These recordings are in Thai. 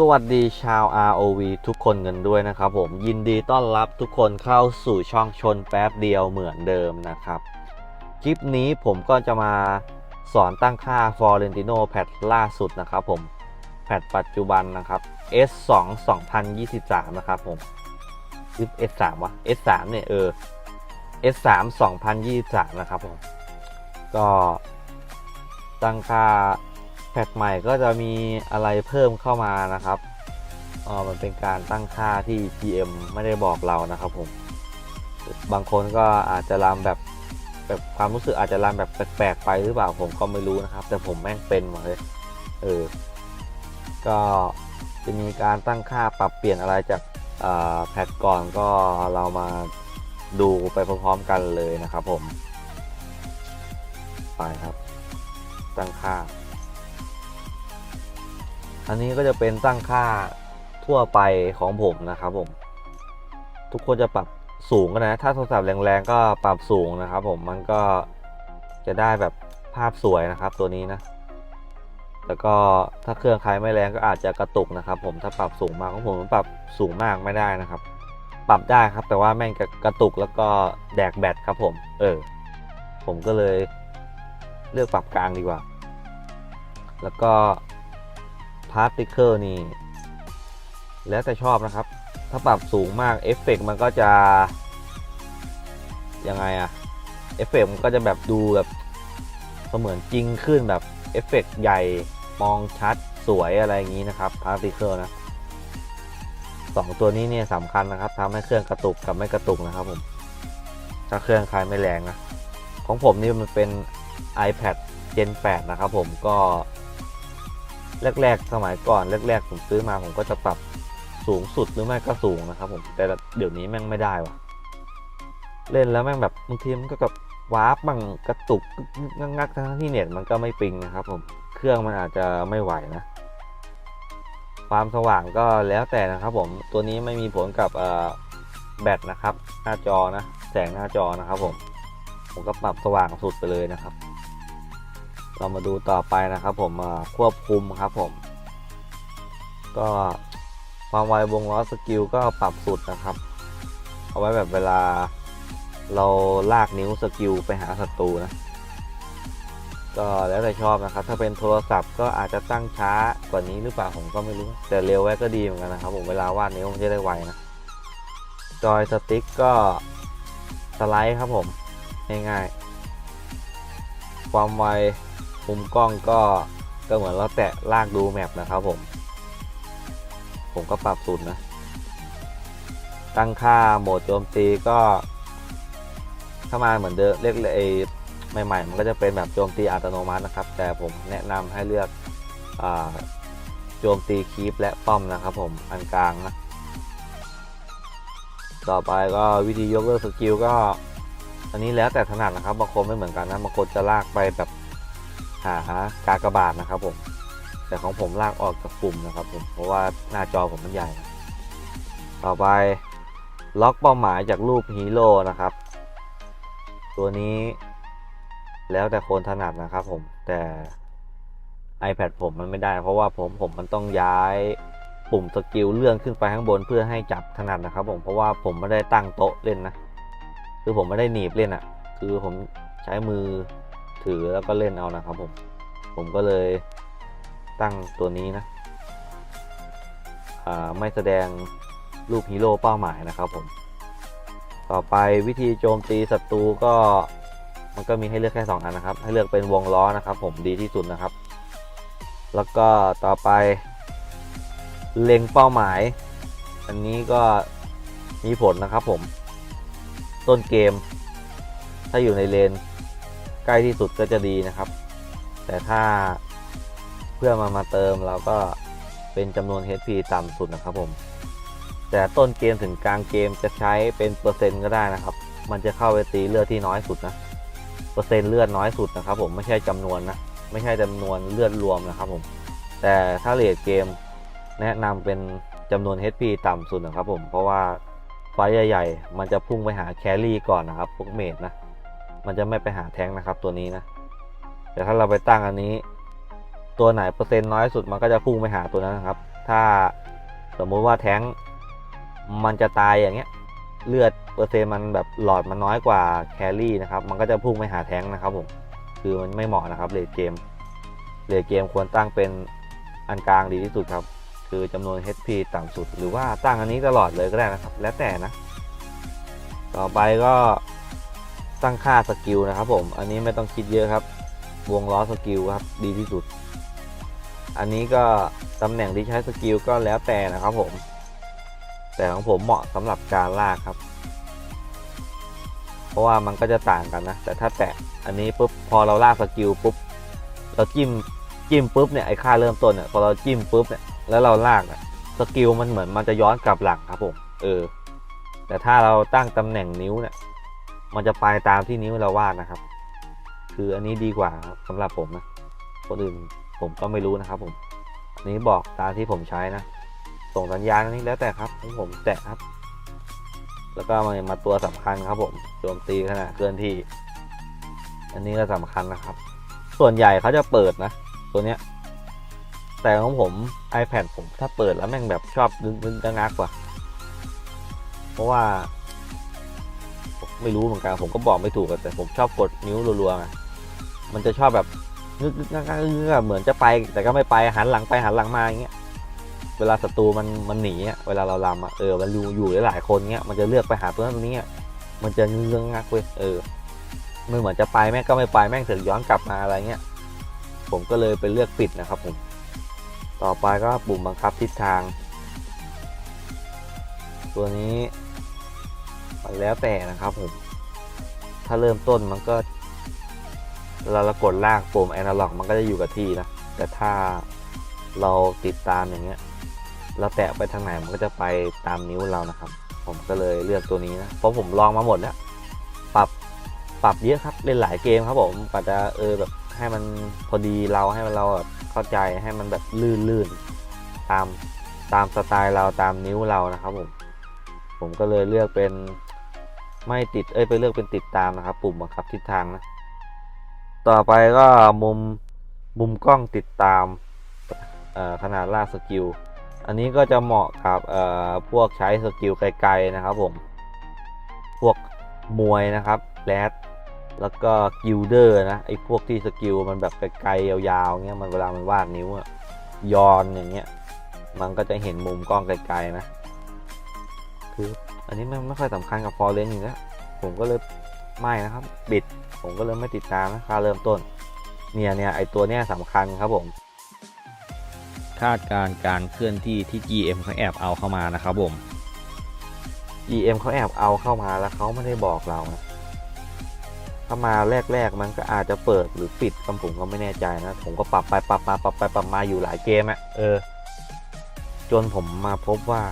สวัสดีชาว ROV ทุกคนกันด้วยนะครับผมยินดีต้อนรับทุกคนเข้าสู่ช่องชนแป๊บเดียวเหมือนเดิมนะครับ คลิปนี้ผมก็จะมาสอนตั้งค่า Florentino แพทล่าสุดนะครับผม แพทปัจจุบันนะครับ S2 2023 นะครับผมหรือ S3 วะ S3 เนี่ยเออ S3 2023 นะครับผม ก็ตั้งค่า พทใหม่ก็จะมีอะไรเพิ่มเข้ามานะครับอ๋อมันเป็นการตั้งค่าที่ GM ไม่ได้บอกเรานะครับผม บางคนก็อาจจะรำแบบแบบความรู้สึกอาจจะรำแบบแปลกๆไปหรือเปล่าผมก็ไม่รู้นะครับ แต่ผมแม่งเป็นมดเลยเออ ก็จะมีการตั้งค่าปรับเปลี่ยนอะไรจากแพทก่อนก็เรามาดูไปพร้อมๆกันเลยนะครับผม ไปครับ ตั้งค่า อันนี้ก็จะเป็นตั้งค่าทั่วไปของผมนะครับผม ทุกคนจะปรับสูงก็นะ ถ้าโทรศัพท์แรงๆก็ปรับสูงนะครับ ผมมันก็จะได้แบบภาพสวยนะครับตัวนี้นะแล้วก็ถ้าเครื่องใครไม่แรงก็อาจจะกระตุกนะครับ ผมถ้าปรับสูงมากของผมมันปรับสูงมากไม่ได้นะครับ ปรับได้ครับ แต่ว่าแม่งกระกระตุกแล้วก็แดกแบตครับ ผม เออ ผมก็เลยเลือกปรับกลางดีกว่า แล้วก็ พาร์ติเคิลนี่ แล้วแต่ชอบนะครับ ถ้าปรับสูงมากเอฟเฟกมันก็จะ ยังไงอะเอฟเฟกมันก็จะแบบดูแบบเสมือนจริงขึ้นแบบเอฟเฟกใหญ่มองชัดสวยอะไรอย่างนี้นะครับพาร์ติเคิลนะสองตัวนี้เนี่ยสำคัญนะครับทำให้เครื่องกระตุกกับไม่กระตุกนะครับผมถ้าเครื่องใครไม่แรงนะ ของผมนี่มันเป็น iPad Gen 8 นะครับผมก็ แรกๆ สมัยก่อนแรกๆ ผมซื้อมาผมก็จะปรับสูงสุดหรือไม่ก็สูงนะครับผมแต่เดี๋ยวนี้แม่งไม่ได้ว่ะ เล่นแล้วแม่งแบบบางทีมันก็กับวาร์ปบ้างกระตุกงักงักทั้งที่เน็ตมันก็ไม่ปิงนะครับผมเครื่องมันอาจจะไม่ไหวนะ ความสว่างก็แล้วแต่นะครับผมตัวนี้ไม่มีผลกับแบตนะครับ หน้าจอนะ แสงหน้าจอนะครับผม ผมก็ปรับสว่างสุดไปเลยนะครับ เรามาดูต่อไปนะครับ ผมควบคุมครับผม ก็ความไววงล้อสกิลก็ปรับสุดนะครับ เอาไว้แบบเวลาเราลากนิ้วสกิลไปหาศัตรูนะก็แล้วแต่ชอบนะครับ ถ้าเป็นโทรศัพท์ก็อาจจะตั้งช้ากว่านี้หรือเปล่าผมก็ไม่รู้ แต่เร็วไว้ก็ดีเหมือนกันนะครับ ผมเวลาวาดนิ้วมันจะได้ไวนะจอยสติ๊กก็สไลด์ครับผมง่ายๆความไว มุมกล้องก็ก็เหมือนเราแตะลากดูแมปนะครับผม ผมก็ปรับสุดนะ ตั้งค่าโหมดโจมตีก็ถ้ามาเหมือนเดิมเรียกไอ้ใหม่ๆ มันก็จะเป็นแบบโจมตีอัตโนมัตินะครับ แต่ผมแนะนำให้เลือกอโจมตีคีปและป้อมนะครับผมอันกลางนะ ต่อไปก็วิธียกเลิกสกิลก็ อันนี้แล้วแต่ถนัดนะครับบางคนไม่เหมือนกันนะบางคนจะลากไปแบบ หากากบาทนะครับผม แต่ของผมลากออกจากปุ่มนะครับผมเพราะว่าหน้าจอผมมันใหญ่ ต่อไปล็อกเป้าหมายจากรูปฮีโร่นะครับ ตัวนี้แล้วแต่คนถนัดนะครับผมแต่ iPad ผมมันไม่ได้ เพราะว่าผมผมมันต้องย้ายปุ่มสกิลเลื่อนขึ้นไปข้างบนเพื่อให้จับถนัดนะครับ ผมเพราะว่าผมไม่ได้ตั้งโต๊ะเล่นนะ คือผมไม่ได้หนีบเล่นอะ่ะ คือผมใช้มือ ถือแล้วก็เล่นเอานะครับผม ผมก็เลยตั้งตัวนี้นะไม่แสดงรูปฮีโร่เป้าหมายนะครับผม ต่อไปวิธีโจมตีศัตรูก็มันก็มีให้เลือกแค่ 2 อันนะครับ ให้เลือกเป็นวงล้อนะครับผมดีที่สุดนะครับ แล้วก็ต่อไป เล็งเป้าหมาย อันนี้ก็มีผลนะครับผม ต้นเกม ถ้าอยู่ในเลน ใกล้ที่สุดก็จะดีนะครับ แต่ถ้าเพื่อมามาเติมเราก็เป็นจำนวน HP ต่ำสุดนะครับผม แต่ต้นเกมถึงกลางเกมจะใช้เป็นเปอร์เซ็นต์ก็ได้นะครับ มันจะเข้าไปตีเลือดที่น้อยสุดนะ เปอร์เซ็นต์เลือดน้อยสุดนะครับ ผมไม่ใช่จำนวนนะ ไม่ใช่จำนวนเลือดรวมนะครับผม แต่ถ้าเลดเกมแนะนำเป็นจำนวน HP ต่ำสุดนะครับผม เพราะว่าไฟใหญ่ ๆ มันจะพุ่งไปหาแครี่ก่อนนะครับพวกเมดนะ มันจะไม่ไปหาแท้งนะครับตัวนี้นะ แต่ถ้าเราไปตั้งอันนี้ ตัวไหนเปอร์เซ็นต์น้อยสุดมันก็จะพุ่งไปหาตัวนั้นนะครับ ถ้าสมมุติว่าแท้งมันจะตายอย่างเงี้ย เลือดเปอร์เซ็นต์มันแบบหลอดมันน้อยกว่าแครี่นะครับ มันก็จะพุ่งไปหาแท้งนะครับผม คือมันไม่เหมาะนะครับเลดเกม เลดเกมควรตั้งเป็นอันกลางดีที่สุดครับ คือจำนวน HP ต่ำสุด หรือว่าตั้งอันนี้ตลอดเลยก็ได้นะครับ แล้วแต่นะ ต่อไปก็ ตั้งค่าสกิลนะครับผม อันนี้ไม่ต้องคิดเยอะครับ วงล้อสกิลครับ ดีที่สุด อันนี้ก็ตำแหน่งที่ใช้สกิลก็แล้วแต่นะครับผม แต่ของผมเหมาะสำหรับการลากครับ เพราะว่ามันก็จะต่างกันนะ แต่ถ้าแตะอันนี้ปุ๊บพอเราลากสกิลปุ๊บ เราจิ้มจิ้มปุ๊บเนี่ยไอ้ค่าเริ่มต้นเนี่ยพอเราจิ้มปุ๊บเนี่ยแล้วเราลากเนี่ยสกิลมันเหมือนมันจะย้อนกลับหลังครับผม เออ แต่ถ้าเราตั้งตำแหน่งนิ้วเนี่ย มันจะไปตามที่นิ้วเราวาดนะครับ คืออันนี้ดีกว่าครับสำหรับผมนะคนอื่นผมก็ไม่รู้นะครับ ผมอันนี้บอกตามที่ผมใช้นะ ส่งสัญญาณนี้แล้วแต่ครับของผมแตะครับ แล้วก็มามาตัวสำคัญครับ ผมโจมตีขณะเคลื่อนที่ อันนี้ก็สำคัญนะครับ ส่วนใหญ่เขาจะเปิดนะ ตัวเนี้ยแต่ของผม iPad ผมถ้าเปิดแล้วแม่งแบบชอบดึงดึงงักกว่าเพราะว่า ไม่รู้เหมือนกันผมก็บอกไม่ถูกแต่ผมชอบกดนิ้วรัวๆไงมันจะชอบแบบนึกนึกงักงักเหมือนจะไป แต่ก็ไม่ไปหันหลังไปหันหลังมาอย่างเงี้ยเวลาศัตรูมันมันหนีอะเวลาเราลำอะเออมันอยู่อยู่หลายๆคนเงี้ยมันจะเลือกไปหาตัวนั้นตัวนี้มันจะเงื้องงักเว้ยเออไม่เหมือนจะไปแม่งก็ไม่ไปแม่งเสือกย้อนกลับมาอะไรเงี้ยผมก็เลยไปเลือกปิดนะครับผมต่อไปก็ปุ่มบังคับทิศทาง ตัวนี้ มันแล้วแต่นะครับผม ถ้าเริ่มต้นมันก็เวลาเรากดลากปุ่มแอนาล็อก มันก็จะอยู่กับที่นะ แต่ถ้าเราติดตามอย่างเงี้ย เราแตะไปทางไหนมันก็จะไปตามนิ้วเรานะครับ ผมก็เลยเลือกตัวนี้นะ เพราะผมลองมาหมดแล้ว ปรับปรับเยอะครับเล่นหลายเกมครับผมกว่าจะเออแบบให้มันพอดีเราให้มันเราแบบเข้าใจให้มันแบบลื่นลื่นตามตามสไตล์เราตามนิ้วเรานะครับผม ผมก็เลยเลือกเป็น ไม่ติดเอ้ยไปเลือกเป็นติดตามนะครับ ปุ่มบังคับทิศทางนะ ต่อไปก็มุมมุมกล้องติดตามขนาดลากสกิล อันนี้ก็จะเหมาะกับพวกใช้สกิลไกลๆนะครับผม พวกมวยนะครับแรดแล้วก็กิลเดอร์นะไอ้พวกที่สกิลมันแบบไกลๆยาวๆเงี้ยมันเวลามันวาดนิ้วอะย้อนอย่างเงี้ย มันก็จะเห็นมุมกล้องไกลๆนะ ออันนี้ไม่ไม่ค่อยสำคัญกับฟอร์เรนอยู่แล้วผมก็เลยไม่นะครับ บิด ผมก็เลยไม่ติดตามนะค่าเริ่มต้น เนี่ยเนี่ยไอตัวเนี้ยสำคัญครับผม คาดการณ์การเคลื่อนที่ที่ GM เขาแอบเอาเข้ามานะครับผม GM เขาแอบเอาเข้ามาแล้วเขาไม่ได้บอกเรานะถ้ามาแรก ๆ มันก็อาจจะเปิดหรือปิดคำผมก็ไม่แน่ใจนะ ผมก็ปรับไปปรับมาปรับไปปรับมาอยู่หลายเกมอะเออ จนผมมาพบว่า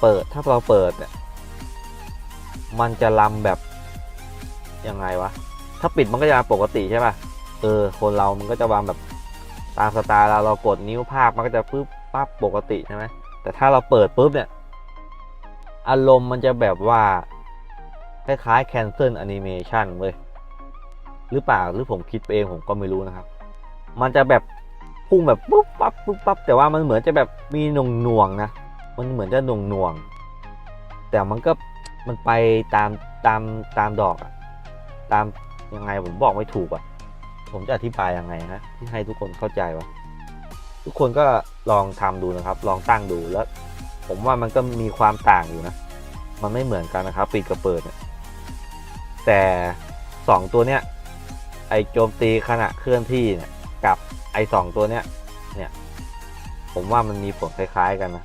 เปิดถ้าเราเปิดเนี่ยมันจะลำแบบยังไงวะ ถ้าปิดมันก็จะปกติใช่ป่ะ เออ คนเรามันก็จะวางแบบตามสไตล์เราเรากดนิ้วภาพมันก็จะปึ๊บปั๊บปกติใช่ไหมแต่ถ้าเราเปิดปุ๊บเนี่ย อารมณ์มันจะแบบว่าคล้ายๆ cancel animation เว้ยหรือเปล่าหรือผมคิดไปเองผมก็ไม่รู้นะครับ มันจะแบบพุ่งแบบปุ๊บปั๊บปุ๊บปั๊บแต่ว่ามันเหมือนจะแบบมีหน่วงหน่วงๆนะ มันเหมือนจะหน่วงหน่วง แต่มันก็มันไปตามตามตามดอกอะตามยังไงผมบอกไม่ถูกอะผมจะอธิบายยังไงนะที่ให้ทุกคนเข้าใจวะทุกคนก็ลองทำดูนะครับ ลองตั้งดูแล้ว ผมว่ามันก็มีความต่างอยู่นะ มันไม่เหมือนกันนะครับ ปิดกับเปิดแต่สองตัวเนี้ยไอโจมตีขณะเคลื่อนที่เนี่ยกับไอสองตัวเนี้ยเนี่ย ผมว่ามันมีผลคล้าย ๆ กันนะ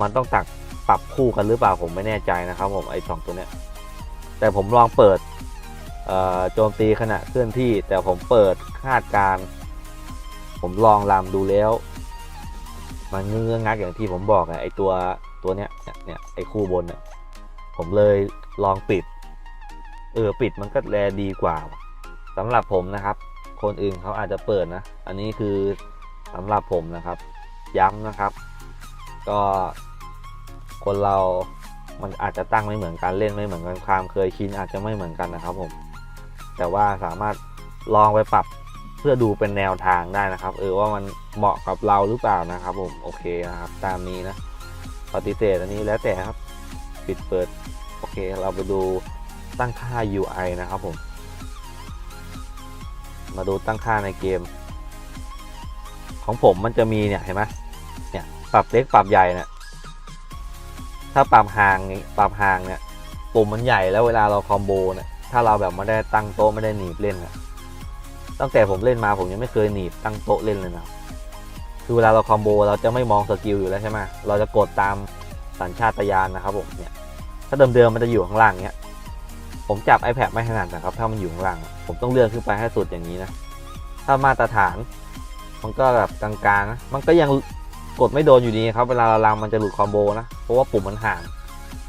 มันต้องตักปรับคู่กันหรือเปล่าผมไม่แน่ใจนะครับผมไอ้สองตัวเนี้ยแต่ผมลองเปิดโจมตีขณะเคลื่อนที่ แต่ผมเปิดคาดการ ผมลองลำดูแล้ว มันเงื้องักอย่างที่ผมบอกไอ้ตัวตัวเนี้ยเนี่ยไอ้คู่บนเนี่ยผมเลยลองปิด เออปิดมันก็แลดีกว่าสำหรับผมนะครับ คนอื่นเขาอาจจะเปิดนะ อันนี้คือสำหรับผมนะครับ ย้ำนะครับ ก็คนเรามันอาจจะตั้งไม่เหมือนกันเล่นไม่เหมือนกันความเคยชินอาจจะไม่เหมือนกันนะครับผม แต่ว่าสามารถลองไปปรับเพื่อดูเป็นแนวทางได้นะครับ เออว่ามันเหมาะกับเราหรือเปล่านะครับ ผมโอเคนะครับ ตามนี้นะปฏิเสธอันนี้แล้วแต่ครับ ปิดเปิดโอเค เราไปดูตั้งค่า UI นะครับผม มาดูตั้งค่าในเกม ของผมมันจะมีเนี่ยเห็นไหมเนี่ย ปรับเล็กปรับใหญ่เนี่ยถ้าปรับห่างนี่ปรับห่างเนี่ยปุ่มมันใหญ่แล้วเวลาเราคอมโบเนี่ยถ้าเราแบบไม่ได้ตั้งโต๊ะไม่ได้หนีบเล่นอะตั้งแต่ผมเล่นมาผมยังไม่เคยหนีบตั้งโต๊ะเล่นเลยนะคือเวลาเราคอมโบเราจะไม่มองสกิลอยู่แล้วใช่ไหมเราจะกดตามสัญชาตญาณนะครับผมเนี่ยถ้าเดิมๆมันจะอยู่ข้างล่างเนี้ยผมจับ iPad ไม่ถนัดนะครับ ถ้ามันอยู่ข้างล่าง ผมต้องเลื่อนขึ้นไปให้สุดอย่างนี้นะ ถ้ามาตรฐาน มันก็แบบกลางๆนะมันก็ยัง กดไม่โดนอยู่ดีครับ เวลาเราลังมันจะหลุดคอมโบนะ เพราะว่าปุ่มมันห่าง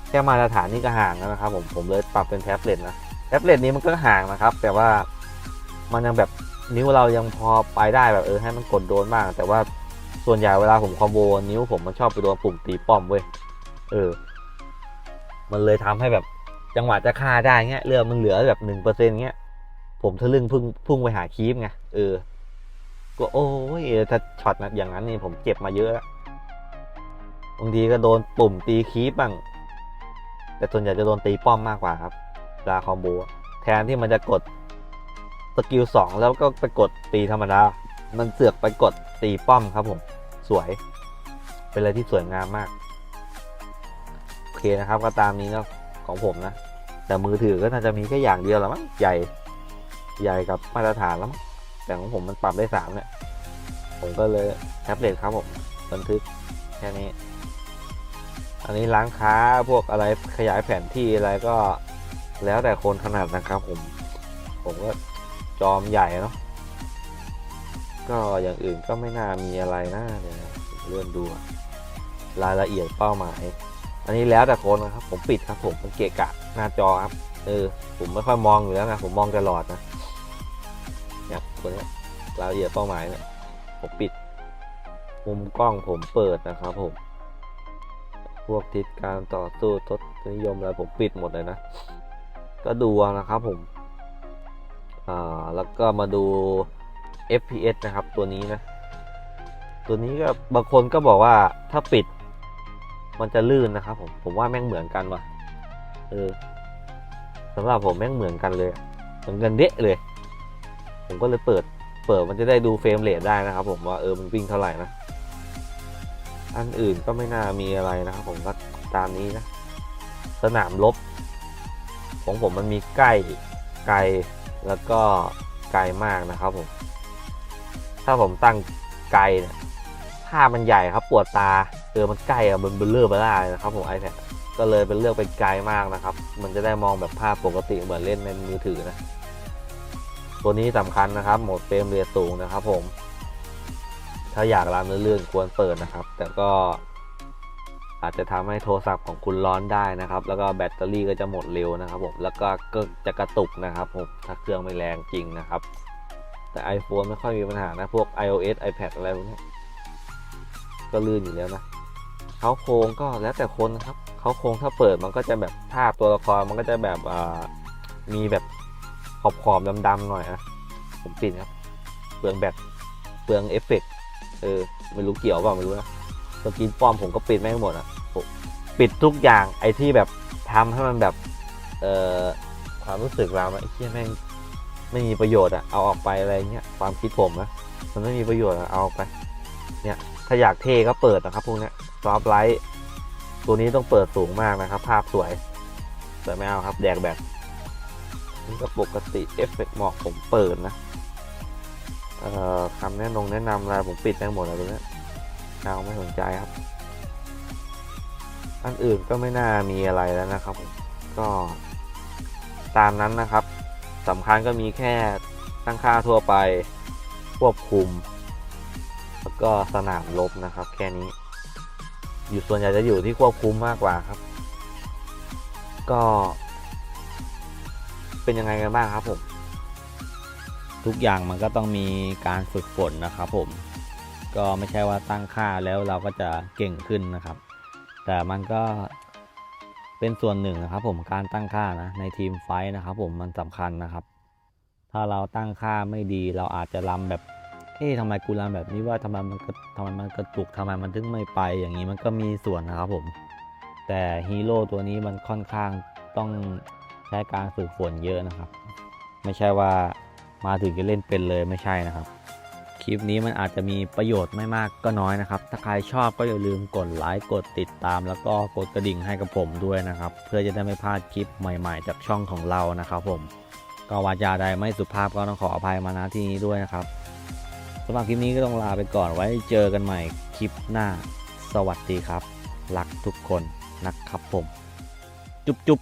แค่มาตรฐานนี่ก็ห่างแล้วนะครับผม ผมเลยปรับเป็นแท็บเล็ตนะ แท็บเล็ตนี้มันก็ห่างนะครับ แต่ว่ามันยังแบบนิ้วเรายังพอไปได้แบบเออให้มันกดโดนบ้าง แต่ว่าส่วนใหญ่เวลาผมคอมโบนิ้วผมมันชอบไปโดนปุ่มตีป้อมเว้ย เออ มันเลยทำให้แบบจังหวะจะฆ่าได้เงี้ยเรือมันเหลือแบบหนึ่งเปอร์เซ็นเงี้ย ผมทะลึ่งพุ่งพุ่งไปหาคีฟไง เออ ก็โอ้ยถ้าช็อตนะอย่างนั้นนี่ผมเจ็บมาเยอะแล้วบางทีก็โดนปุ่มตีคีฟบ้าง แต่ส่วนใหญ่จะโดนตีป้อมมากกว่าครับเวลาคอมโบแทนที่มันจะกดสกิลสองแล้วก็ไปกดตีธรรมดา มันเสือกไปกดตีป้อมครับผม สวย เป็นอะไรที่สวยงามมาก โอเคนะครับก็ตามนี้นะของผมนะ แต่มือถือก็น่าจะมีแค่อย่างเดียวแหละมั้งใหญ่ ใหญ่กับมาตรฐานแล้วมั้ง แต่ของผมมันปรับได้สามเนี่ย ผมก็เลยแท็บเล็ตครับผมบันทึกแค่นี้ อันนี้ร้านค้าพวกอะไรขยายแผนที่อะไรก็แล้วแต่คนถนัดนะครับผม ผมก็จอมใหญ่เนาะ ก็อย่างอื่นก็ไม่น่ามีอะไรนะเดี๋ยวนะเลื่อนดูรายละเอียดเป้าหมาย อันนี้แล้วแต่คนนะครับ ผมปิดครับผมมันเกะกะหน้าจอครับ เออ ผมไม่ค่อยมองอยู่แล้วนะ ผมมองตลอดนะ ตัวเนี้รายละเอียดเป้าหมายเนี่ยผมปิด มุมกล้องผมเปิดนะครับผม พวกทิศการต่อสู้ทศนิยมอะไรผมปิดหมดเลยนะ ก็ดูนะครับผม อ่า แล้วก็มาดู FPS นะครับตัวนี้นะ ตัวนี้ก็บางคนก็บอกว่าถ้าปิด มันจะลื่นนะครับผม ผมว่าแม่งเหมือนกันว่ะ เออสำหรับผมแม่งเหมือนกันเลย เหมือนกันเดะเลย ผมก็เลยเปิด เปิดมันจะได้ดูเฟรมเรทได้นะครับ ผมว่าเออมันวิ่งเท่าไหร่นะ อันอื่นก็ไม่น่ามีอะไรนะครับ ผมก็ตามนี้นะ สนามรบของผมมันมีใกล้ไกลแล้วก็ไกลมากนะครับผม ถ้าผมตั้งไกลเนี่ยภาพมันใหญ่ครับปวดตาเออมันใกล้อะมันเบลเลอร์เบล่าเลยนะครับ ผม iPad ก็เลยเป็นเลือกเป็นไกลมากนะครับ มันจะได้มองแบบภาพปกติเหมือนเล่นในมือถือนะ ตัวนี้สำคัญนะครับโหมดเฟรมเรทสูงนะครับ ผม ถ้าอยากรันลื่อนๆควรเปิดนะครับ แต่ก็อาจจะทำให้โทรศัพท์ของคุณร้อนได้นะครับ แล้วก็แบตเตอรี่ก็จะหมดเร็วนะครับผม แล้วก็ก็จะกระตุกนะครับผม ถ้าเครื่องไม่แรงจริงนะครับ แต่ iPhone ไม่ค่อยมีปัญหานะ พวก iOS iPad อะไรพวกนี้ก็ลื่นอยู่แล้วนะเขาโครงก็แล้วแต่คนนะครับเขาโครงถ้าเปิดมันก็จะแบบภาพตัวละครมันก็จะแบบมีแบบ อบขอบดำๆหน่อยนะผมปิดครับเปลืองแบตเปลืองเอฟเฟกต์เออไม่รู้เกี่ยวเปล่าไม่รู้นะสกินป้อมผมก็ปิดไม่งหมดอะปิดทุกอย่างไอ้ที่แบบทำให้มันแบบ เอ่อความรู้สึกเราไอ้ที่แม่งไม่มีประโยชน์อะเอาออกไปอะไรเงี้ยความคิดผมนะมันไม่มีประโยชน์อะเอาออกไป เนี่ยถ้าอยากเท่ก็เปิดนะครับพวกเนี้ยซอฟไลท์ตัวนี้ต้องเปิดสูงมากนะครับ ภาพสวยแต่ไม่เอาครับ แดกแบบ นี่ก็ปกติเอฟเฟกหมอกผมเปิดนะ เอ่อคำแนะนงแนะนำอะไรผมปิดทั้งหมดเลยตรงนี้เอาไม่สนใจครับ อันอื่นก็ไม่น่ามีอะไรแล้วนะครับผมก็ตามนั้นนะครับสำคัญก็มีแค่ตั้งค่าทั่วไปควบคุม แล้วก็สนามลบนะครับ แค่นี้ อยู่ส่วนใหญ่จะอยู่ที่ควบคุมมากกว่าครับ ก็ เป็นยังไงกันบ้างครับผม ทุกอย่างมันก็ต้องมีการฝึกฝนนะครับผม ก็ไม่ใช่ว่าตั้งค่าแล้วเราก็จะเก่งขึ้นนะครับ แต่มันก็เป็นส่วนหนึ่งนะครับ ผมการตั้งค่านะในทีมไฟท์นะครับ ผมมันสำคัญนะครับ ถ้าเราตั้งค่าไม่ดีเราอาจจะลำแบบเอ๊ะทำไมกูรำแบบนี้ว่าทำไมมันทำไมมันกระตุกทำไมมันถึงไม่ไปอย่างนี้มันก็มีส่วนนะครับผม แต่ฮีโร่ตัวนี้มันค่อนข้างต้อง ใช้การฝึกฝนเยอะนะครับ ไม่ใช่ว่ามาถึงจะเล่นเป็นเลยไม่ใช่นะครับ คลิปนี้มันอาจจะมีประโยชน์ไม่มากก็น้อยนะครับ ถ้าใครชอบก็อย่าลืมกดไลค์กดติดตาม แล้วก็กดกระดิ่งให้กับผมด้วยนะครับ เพื่อจะได้ไม่พลาดคลิปใหม่ ๆ จากช่องของเรานะครับ ผมก็วาจาใดไม่สุภาพก็ต้องขออภัยมาณที่นี้ด้วยนะครับสำหรับคลิปนี้ก็ต้องลาไปก่อนไว้เจอกันใหม่คลิปหน้า สวัสดีครับ รักทุกคนนะครับผม จุ๊บจุ๊บ